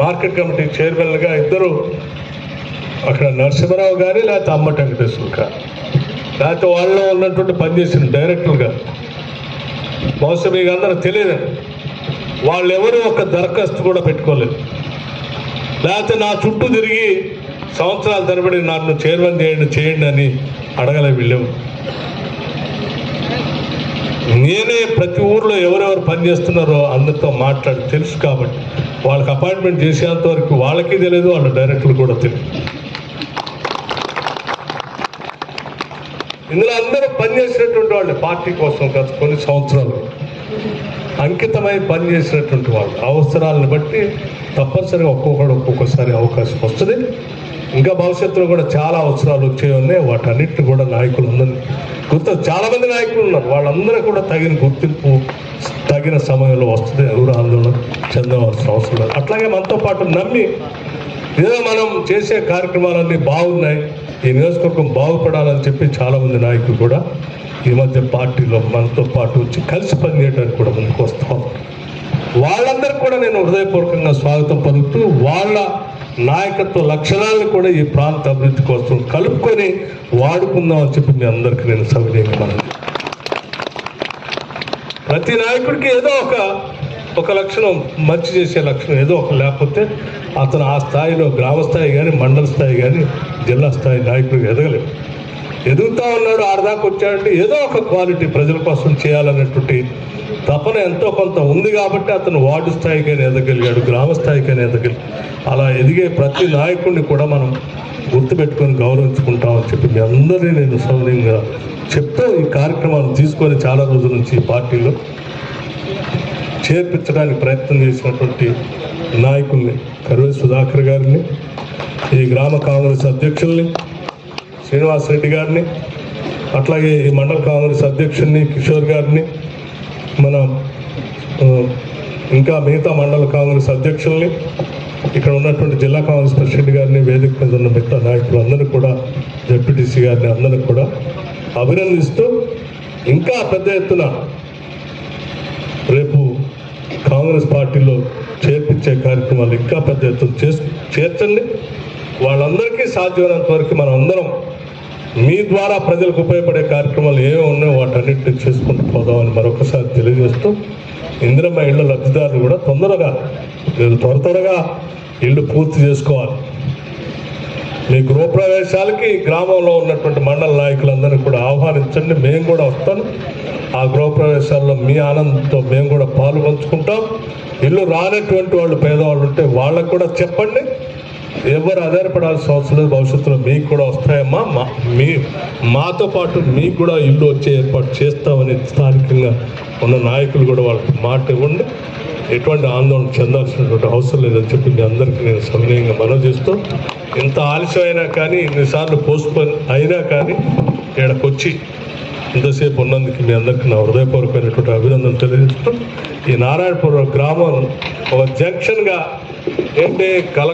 Market committee చైర్మన్గా ఇద్దరు అక్కడ నరసింహరావు గారి లేకపోతే అమ్మ వెంకటేశ్వర గారు. లేకపోతే వాళ్ళలో ఉన్నటువంటి పనిచేసిన డైరెక్టర్గా బహుశా మీకు అందరూ తెలియదు. వాళ్ళు ఎవరు ఒక దరఖాస్తు కూడా పెట్టుకోలేదు. లేకపోతే నా చుట్టూ తిరిగి సంవత్సరాల తరబడి నన్ను చైర్మన్ చేయండి చేయండి అని అడగలే వీళ్ళెవరు. నేనే ప్రతి ఊర్లో ఎవరెవరు పనిచేస్తున్నారో అందరితో మాట్లాడి తెలుసు కాబట్టి వాళ్ళకి అపాయింట్మెంట్ చేసేంత వరకు వాళ్ళకి తెలియదు వాళ్ళ డైరెక్టర్లు కూడా తెలియదు. ఇందులో అందరూ పనిచేసినటువంటి వాళ్ళు పార్టీ కోసం గత కొన్ని సంవత్సరాలు. అంకితమై పనిచేసినటువంటి వాళ్ళు. అవసరాలను బట్టి తప్పనిసరిగా ఒక్కొక్కడు ఒక్కొక్కసారి అవకాశం వస్తుంది. ఇంకా భవిష్యత్తులో కూడా చాలా అవసరాలు వచ్చే ఉన్నాయి వాటన్నిటిని కూడా నాయకులు ఉందని గుర్తు చాలామంది నాయకులు ఉన్నారు. వాళ్ళందరూ కూడా తగిన గుర్తింపు తగిన సమయంలో వస్తుంది. ఎవరు ఆందోళన చెందవలసిన అవసరం లేదు. అట్లాగే మనతో పాటు నమ్మి ఏదో మనం చేసే కార్యక్రమాలన్నీ బాగున్నాయి. ఈ నియోజకవర్గం బాగుపడాలని చెప్పి చాలామంది నాయకులు కూడా ఈ మధ్య పార్టీలో మనతో పాటు వచ్చి కలిసి పనిచేయడానికి కూడా ముందుకు వస్తాం వాళ్ళందరికీ కూడా నేను హృదయపూర్వకంగా స్వాగతం పలుకుతూ వాళ్ళ నాయకత్వ లక్షణాలను కూడా ఈ ప్రాంత అభివృద్ధి కోసం కలుపుకొని వాడుకుందాం అని చెప్పి మీ అందరికీ నేను సవినీయంగా ప్రతి నాయకుడికి ఏదో ఒక ఒక లక్షణం మంచి చేసే లక్షణం ఏదో ఒక లేకపోతే అతను ఆ స్థాయిలో గ్రామ స్థాయి కానీ మండల స్థాయి కానీ జిల్లా స్థాయి నాయకుడికి ఎదగలేడు. ఎదుగుతా ఉన్నాడు ఆడదాకా వచ్చాడంటే ఏదో ఒక క్వాలిటీ ప్రజల కోసం చేయాలనేటువంటి తపన ఎంతో కొంత ఉంది కాబట్టి అతను వార్డు స్థాయికైనా ఎదగలిగాడు గ్రామ స్థాయికైనా ఎదగలిగాడు అలా ఎదిగే ప్రతి నాయకుడిని కూడా మనం గుర్తుపెట్టుకొని గౌరవించుకుంటామని చెప్పి మీ అందరినీ నేను సౌర్యంగా చెప్తూ ఈ కార్యక్రమాన్ని తీసుకొని చాలా రోజుల నుంచి ఈ పార్టీలో చేర్పించడానికి ప్రయత్నం చేసినటువంటి నాయకుల్ని కరువే సుధాకర్ గారిని ఈ గ్రామ కాంగ్రెస్ అధ్యక్షుల్ని శ్రీనివాస్ రెడ్డి గారిని అట్లాగే ఈ మండల కాంగ్రెస్ అధ్యక్షుడిని కిషోర్ గారిని మన ఇంకా మిగతా మండల కాంగ్రెస్ అధ్యక్షుల్ని ఇక్కడ ఉన్నటువంటి జిల్లా కాంగ్రెస్ ప్రెసిడెంట్ గారిని వేదిక మీద ఉన్న మిగతా నాయకులందరూ కూడా జడ్పీటీసీ గారిని అందరూ కూడా అభినందిస్తూ ఇంకా పెద్ద ఎత్తున రేపు కాంగ్రెస్ పార్టీలో చేర్పించే కార్యక్రమాలు ఇంకా పెద్ద ఎత్తున చేర్చండి. వాళ్ళందరికీ సాధ్యమైనంత వరకు మనం అందరం మీ ద్వారా ప్రజలకు ఉపయోగపడే కార్యక్రమాలు ఏమేమి ఉన్నాయో వాటన్నిటిని చేసుకుంటూ పోదామని మరొకసారి తెలియజేస్తూ ఇందిరమ్మ ఇళ్ళ లబ్ధిదారులు కూడా తొందరగా మీరు త్వర త్వరగా ఇల్లు పూర్తి చేసుకోవాలి. మీ గృహప్రవేశాలకి గ్రామంలో ఉన్నటువంటి మండల నాయకులందరినీ కూడా ఆహ్వానించండి. మేము కూడా వస్తాను. ఆ గృహప్రవేశాల్లో మీ ఆనందంతో మేము కూడా పాలు పంచుకుంటాం. ఇల్లు రానటువంటి వాళ్ళు పేదవాళ్ళు ఉంటే వాళ్ళకు కూడా చెప్పండి. ఎవరు ఆధారపడాల్సిన అవసరం లేదు భవిష్యత్తులో మీకు కూడా వస్తాయమ్మా. మా మీ మాతో పాటు మీకు కూడా ఇల్లు వచ్చే ఏర్పాటు చేస్తామని స్థానికంగా ఉన్న నాయకులు కూడా వాళ్ళకి మాట ఇవ్వండి. ఎటువంటి ఆందోళన చెందాల్సినటువంటి అవసరం లేదని చెప్పి మీ అందరికీ నేను సవినయంగా మనవి చేస్తూ ఇంత ఆలస్యం అయినా కానీ ఇన్నిసార్లు పోస్ట్పోన్ అయినా కానీ ఇక్కడికి వచ్చి ఇంతసేపు ఉన్నందుకు మీ అందరికీ నా హృదయపూర్వకమైనటువంటి అభినందన తెలియజేస్తూ ఈ నారాయణపురం గ్రామం ఒక జంక్షన్గా ఏంటి కల